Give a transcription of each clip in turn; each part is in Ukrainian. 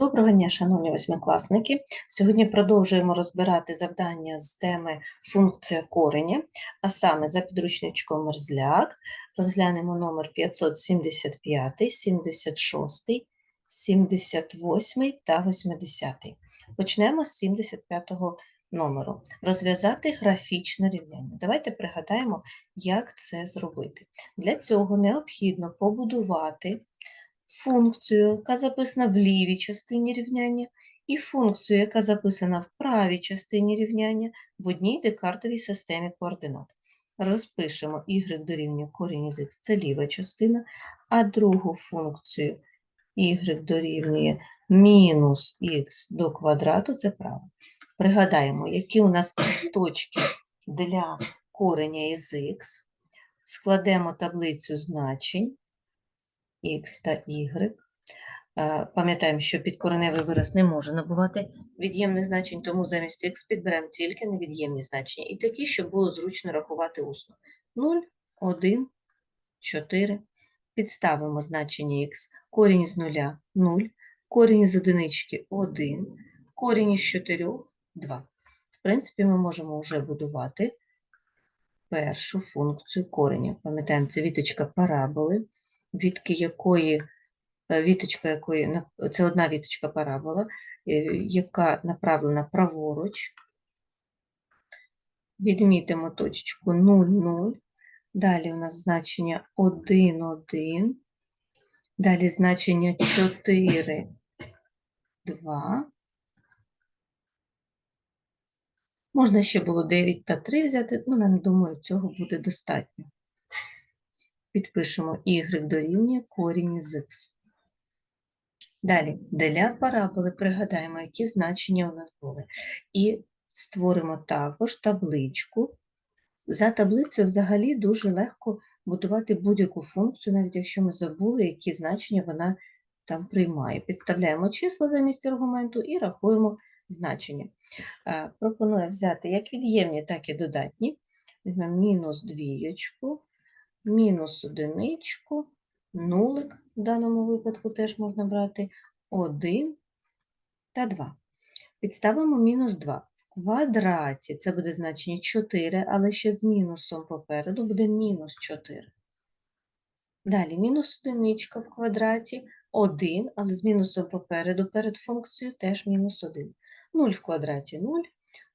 Доброго дня, шановні восьмикласники. Сьогодні продовжуємо розбирати завдання з теми функція кореня, а саме за підручничком Мерзляк розглянемо номер 575, 76, 78 та 80. Почнемо з 75-го номеру. Розв'язати графічне рівняння. Давайте пригадаємо, як це зробити. Для цього необхідно побудувати функцію, яка записана в лівій частині рівняння, і функцію, яка записана в правій частині рівняння в одній декартовій системі координат. Розпишемо y дорівнює корінь із х, це ліва частина, а другу функцію y дорівнює мінус х до квадрату це права. Пригадаємо, які у нас точки для кореня із х. Складемо таблицю значень х та y. Е, Пам'ятаємо, що підкореневий вираз не може набувати від'ємних значень, тому замість х підберемо тільки невід'ємні значення. І такі, щоб було зручно рахувати усно. 0, 1, 4. Підставимо значення х. Корінь з нуля – 0, корінь з одинички – 1, корінь із 4 – 2. В принципі, ми можемо вже будувати першу функцію кореня. Пам'ятаємо, це віточка параболи вітки якої, е, віточка якої, це одна віточка парабола, е, яка направлена праворуч. Відмітимо точечку 0, 0. Далі у нас значення 1, 1. Далі значення 4, 2. Можна ще було 9 та 3 взяти, ну, нам, думаю, цього буде достатньо підпишемо y дорівнює корінь із х. Далі, для параболи пригадаємо, які значення у нас були. І створимо також табличку. За таблицею взагалі дуже легко будувати будь-яку функцію, навіть якщо ми забули, які значення вона там приймає. Підставляємо числа замість аргументу і рахуємо значення. Е, Пропоную взяти як від'ємні, так і додатні. Візьмемо мінус двієчку, мінус одиничку, нулик в даному випадку теж можна брати 1 та 2. Підставимо мінус 2. В квадраті це буде значення 4, але ще з мінусом попереду буде мінус 4. Далі мінус одиничка в квадраті 1, але з мінусом попереду перед функцією теж мінус 1. 0 в квадраті 0,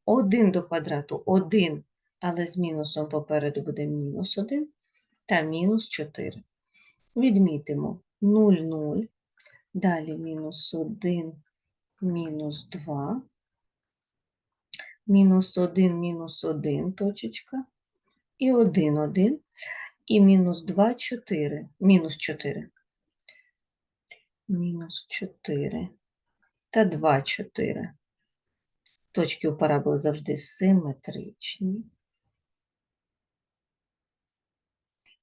1 до квадрату 1, але з мінусом попереду буде мінус 1 та мінус 4. Відмітимо 0, 0, далі мінус 1, мінус 2, мінус 1, мінус 1 точечка, і 1, 1, і мінус 2, 4, мінус 4, мінус 4 та 2, 4. Точки у параболи завжди симетричні.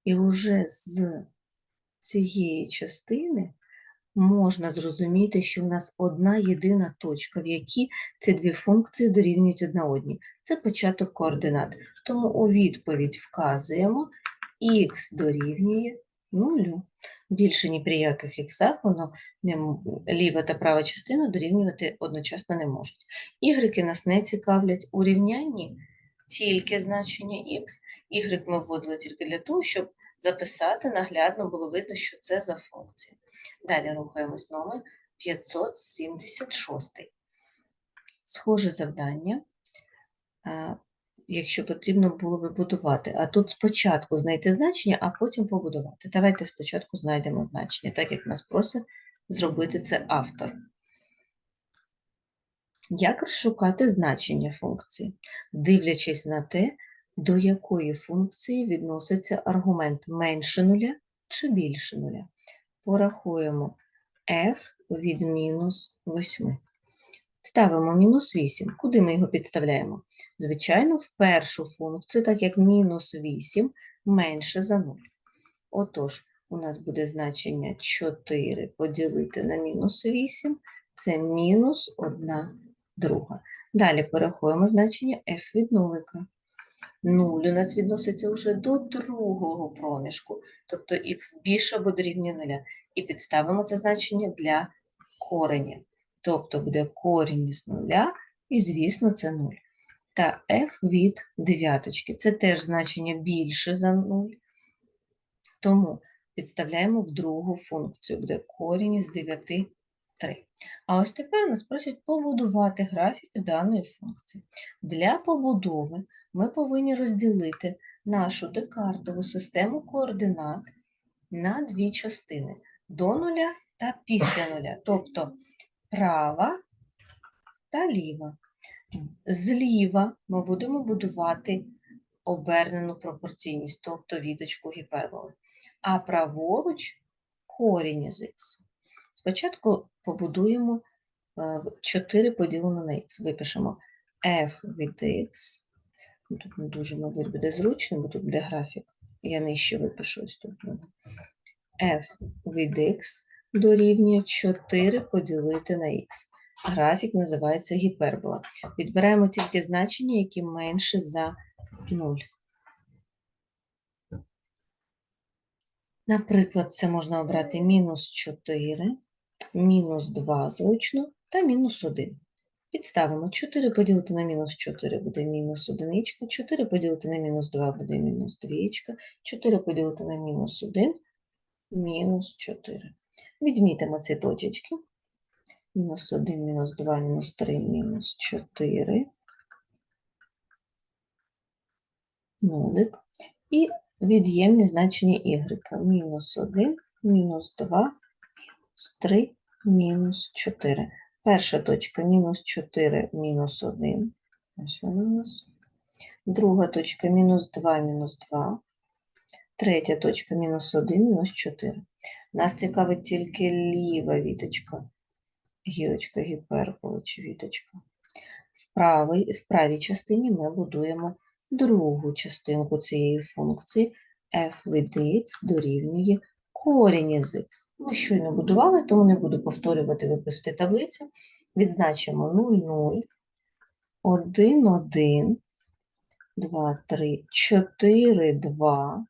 І вже з цієї частини можна зрозуміти, що в нас одна єдина точка, в якій ці дві функції дорівнюють одна одній. Це початок координат. Тому у відповідь вказуємо х дорівнює нулю. Більше ні при яких іксах воно не, ліва та права частина дорівнювати одночасно не можуть. Ігрики нас не цікавлять у рівнянні тільки значення х. Y ми вводили тільки для того, щоб записати наглядно було видно, що це за функція. Далі рухаємось номер 576. Схоже завдання, якщо потрібно було би будувати. А тут спочатку знайти значення, а потім побудувати. Давайте спочатку знайдемо значення, так як нас просить зробити це автор. Як розшукати значення функції? Дивлячись на те, до якої функції відноситься аргумент менше нуля чи більше нуля. Порахуємо f від мінус 8. Ставимо мінус 8. Куди ми його підставляємо? Звичайно, в першу функцію, так як мінус 8 менше за 0. Отож, у нас буде значення 4 поділити на мінус 8, це мінус 1 друга. Далі порахуємо значення f від нулика. 0 у нас відноситься вже до другого проміжку, тобто х більше або дорівнює 0. І підставимо це значення для кореня. Тобто буде корінь із нуля, і, звісно, це 0. Та f від дев'яточки. Це теж значення більше за 0. Тому підставляємо в другу функцію. Буде корінь із 9 3. А ось тепер нас просять побудувати графік даної функції. Для побудови ми повинні розділити нашу декартову систему координат на дві частини до нуля та після нуля, тобто права та ліва. Зліва ми будемо будувати обернену пропорційність, тобто віточку гіперболи, а праворуч корінь із х. Спочатку побудуємо 4 поділено на х. Випишемо f від x. Ну, Тут не дуже, мабуть, буде зручно, бо тут буде графік. Я нижче випишу ось тут. f від x дорівнює 4 поділити на х. Графік називається гіпербола. Відбираємо тільки значення, які менше за 0. Наприклад, це можна обрати мінус 4, мінус 2 зручно та мінус 1. Підставимо 4 поділити на мінус 4 буде мінус 1, 4 поділити на мінус 2 буде мінус 2, 4 поділити на мінус 1 мінус 4. Відмітимо ці точечки. Мінус 1, мінус 2, мінус 3, мінус 4. Нулик. І від'ємні значення y. Мінус 1, мінус 2, мінус 3, мінус 4. Перша точка мінус 4, мінус 1. Ось вона у нас. Друга точка мінус 2, мінус 2. Третя точка мінус 1, мінус 4. Нас цікавить тільки ліва віточка, гілочка гіперболи чи віточка. В правій, в правій частині ми будуємо другу частинку цієї функції f від x дорівнює корінь із x. Ми щойно будували, тому не буду повторювати виписати таблицю. Відзначимо 0, 0, 1, 1, 2, 3, 4, 2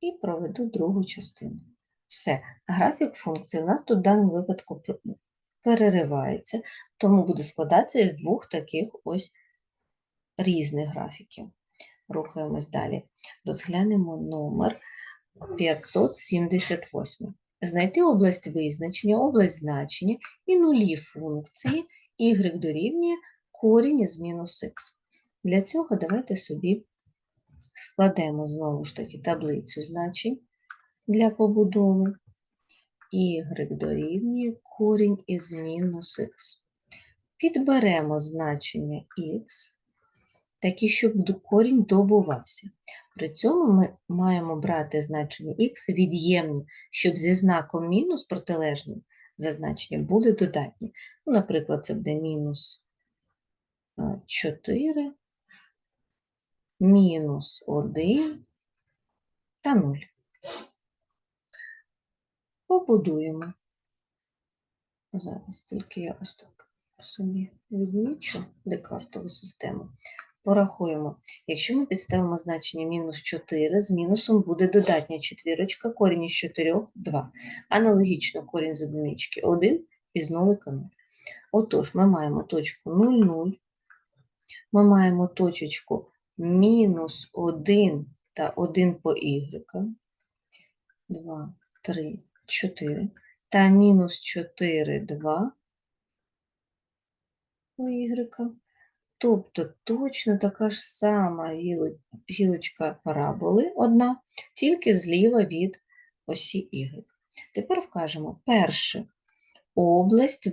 і проведу другу частину. Все, графік функції у нас тут в даному випадку переривається, тому буде складатися із двох таких ось різних графіків. Рухаємось далі. Розглянемо номер 578. Знайти область визначення, область значення і нулі функції y дорівнює корінь із мінус х. Для цього давайте собі складемо знову ж таки таблицю значень для побудови. y дорівнює корінь із мінус х. Підберемо значення х такі, щоб корінь добувався. При цьому ми маємо брати значення х від'ємні, щоб зі знаком мінус протилежним за значенням були додатні. Ну, Наприклад, це буде мінус 4, мінус 1 та 0. Побудуємо. Зараз тільки я ось так собі відмічу декартову систему. Порахуємо. Якщо ми підставимо значення мінус 4, з мінусом буде додатня четвірочка, корінь із 4 – 2. Аналогічно корінь з одинички 1 і з нолика 0. Отож, ми маємо точку 0, 0. Ми маємо точечку мінус 1 та 1 по y. 2, 3, 4. Та мінус 4, 2 по y. Тобто точно така ж сама гілочка параболи одна, тільки зліва від осі Y. Тепер вкажемо перше область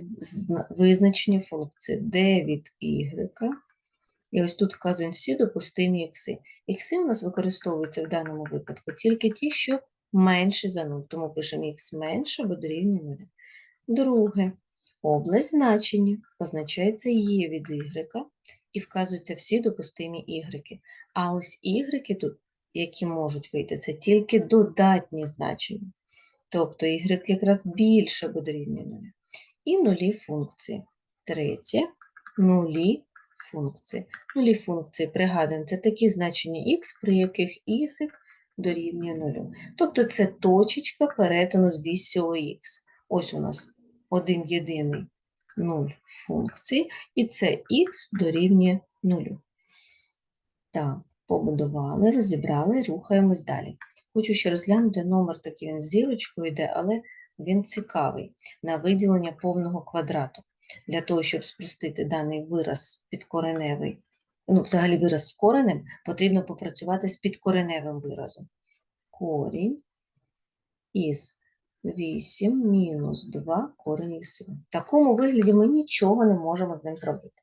визначення функції d від y. І ось тут вказуємо всі допустимі ікси. Ікси у нас використовуються в даному випадку тільки ті, що менші за 0, тому пишемо х менше або дорівнює 0. Друге, область значення позначається є від y і вказуються всі допустимі ігреки. А ось ігреки тут, які можуть вийти, це тільки додатні значення. Тобто y якраз більше буде рівня нуля. І нулі функції. Третє нулі функції. Нулі функції, пригадуємо, це такі значення х, при яких y дорівнює нулю. Тобто це точечка перетину з вісю х. Ось у нас один єдиний 0 функції, і це х дорівнює 0. Так, побудували, розібрали, рухаємось далі. Хочу ще розглянути номер такий, він з зірочкою йде, але він цікавий на виділення повного квадрату. Для того, щоб спростити даний вираз підкореневий, ну, взагалі вираз з коренем, потрібно попрацювати з підкореневим виразом. Корінь із 8 мінус 2 корінь із 7. В такому вигляді ми нічого не можемо з ним зробити.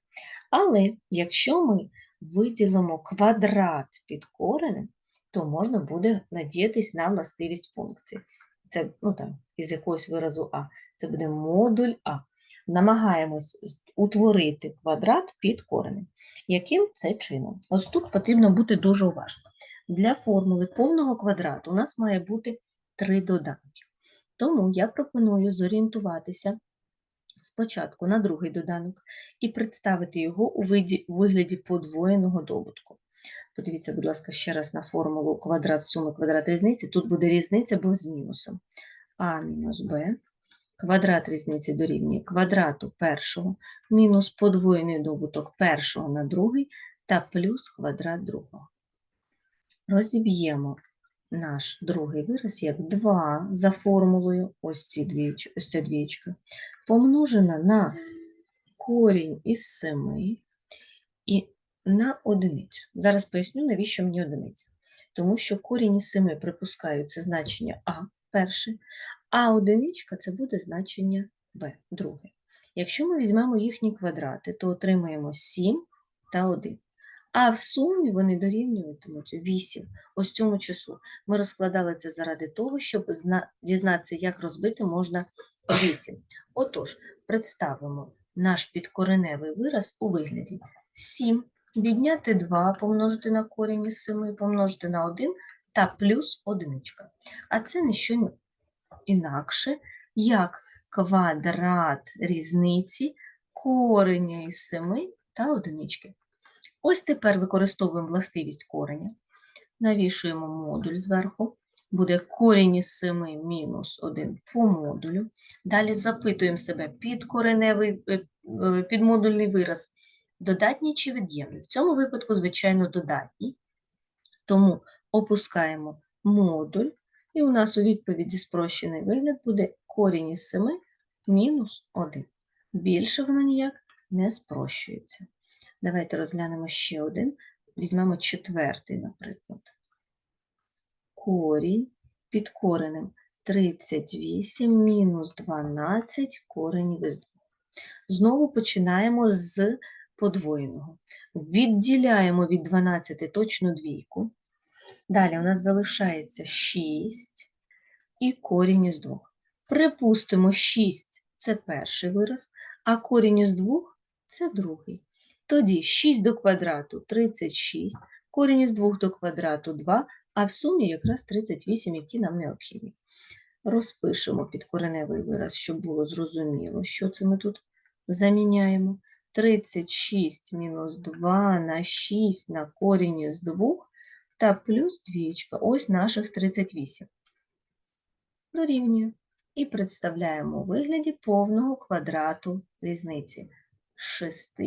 Але якщо ми виділимо квадрат під коренем, то можна буде надіятись на властивість функції. Це ну, там, із якогось виразу А. Це буде модуль А. Намагаємось утворити квадрат під коренем. Яким це чином? Ось тут потрібно бути дуже уважним. Для формули повного квадрату у нас має бути три доданки. Тому я пропоную зорієнтуватися спочатку на другий доданок і представити його у вигляді подвоєного добутку. Подивіться, будь ласка, ще раз на формулу квадрат суми квадрат різниці. Тут буде різниця, бо з мінусом. А мінус Б. Квадрат різниці дорівнює квадрату першого мінус подвоєний добуток першого на другий та плюс квадрат другого. Розіб'ємо наш другий вираз як 2 за формулою, ось, ці двіч, ось ця двічка, помножена на корінь із 7 і на одиницю. Зараз поясню, навіщо мені одиниця. Тому що корінь із 7 припускаю це значення А перше, а одиничка це буде значення Б друге. Якщо ми візьмемо їхні квадрати, то отримаємо 7 та 1. А в сумі вони дорівнюватимуть 8 ось цьому числу. Ми розкладали це заради того, щоб дізнатися, як розбити можна 8. Отож, представимо наш підкореневий вираз у вигляді 7 відняти 2 помножити на корінь із 7 помножити на 1 та плюс одиничка. А це не що інакше, як квадрат різниці кореня із 7 та одинички. Ось тепер використовуємо властивість кореня. Навішуємо модуль зверху. Буде корінь із 7 мінус 1 по модулю. Далі запитуємо себе підкореневий, е, е, підмодульний вираз. Додатній чи від'ємний? В цьому випадку, звичайно, додатній. Тому опускаємо модуль, і у нас у відповіді спрощений вигляд буде корінь із 7 мінус 1. Більше воно ніяк не спрощується. Давайте розглянемо ще один. Візьмемо четвертий, наприклад. Корінь під коренем 38 мінус 12 корень із 2. Знову починаємо з подвоєного. Відділяємо від 12 точну двійку. Далі у нас залишається 6 і корінь із 2. Припустимо, 6 – це перший вираз, а корінь із 2 – це другий. Тоді 6 до квадрату – 36, корінь із 2 до квадрату – 2, а в сумі якраз 38, які нам необхідні. Розпишемо підкореневий вираз, щоб було зрозуміло, що це ми тут заміняємо. 36 мінус 2 на 6 на корінь із 2 та плюс двічка. Ось наших 38. Дорівнює. І представляємо у вигляді повного квадрату різниці 6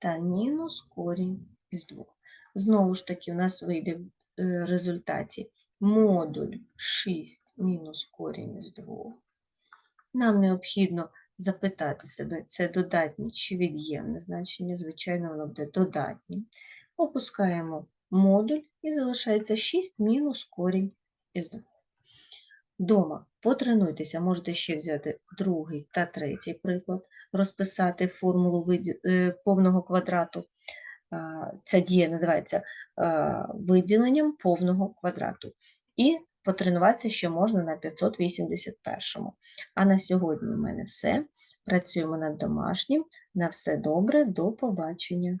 та мінус корінь із 2. Знову ж таки, у нас вийде в е, результаті модуль 6 мінус корінь із 2. Нам необхідно запитати себе, це додатнє чи від'ємне значення, звичайно, воно буде додатнє. Опускаємо модуль і залишається 6 мінус корінь із 2. Дома потренуйтеся, можете ще взяти другий та третій приклад, розписати формулу е, повного квадрату. Ця дія називається виділенням повного квадрату. І потренуватися ще можна на 581-му. А на сьогодні у мене все. Працюємо над домашнім. На все добре, до побачення.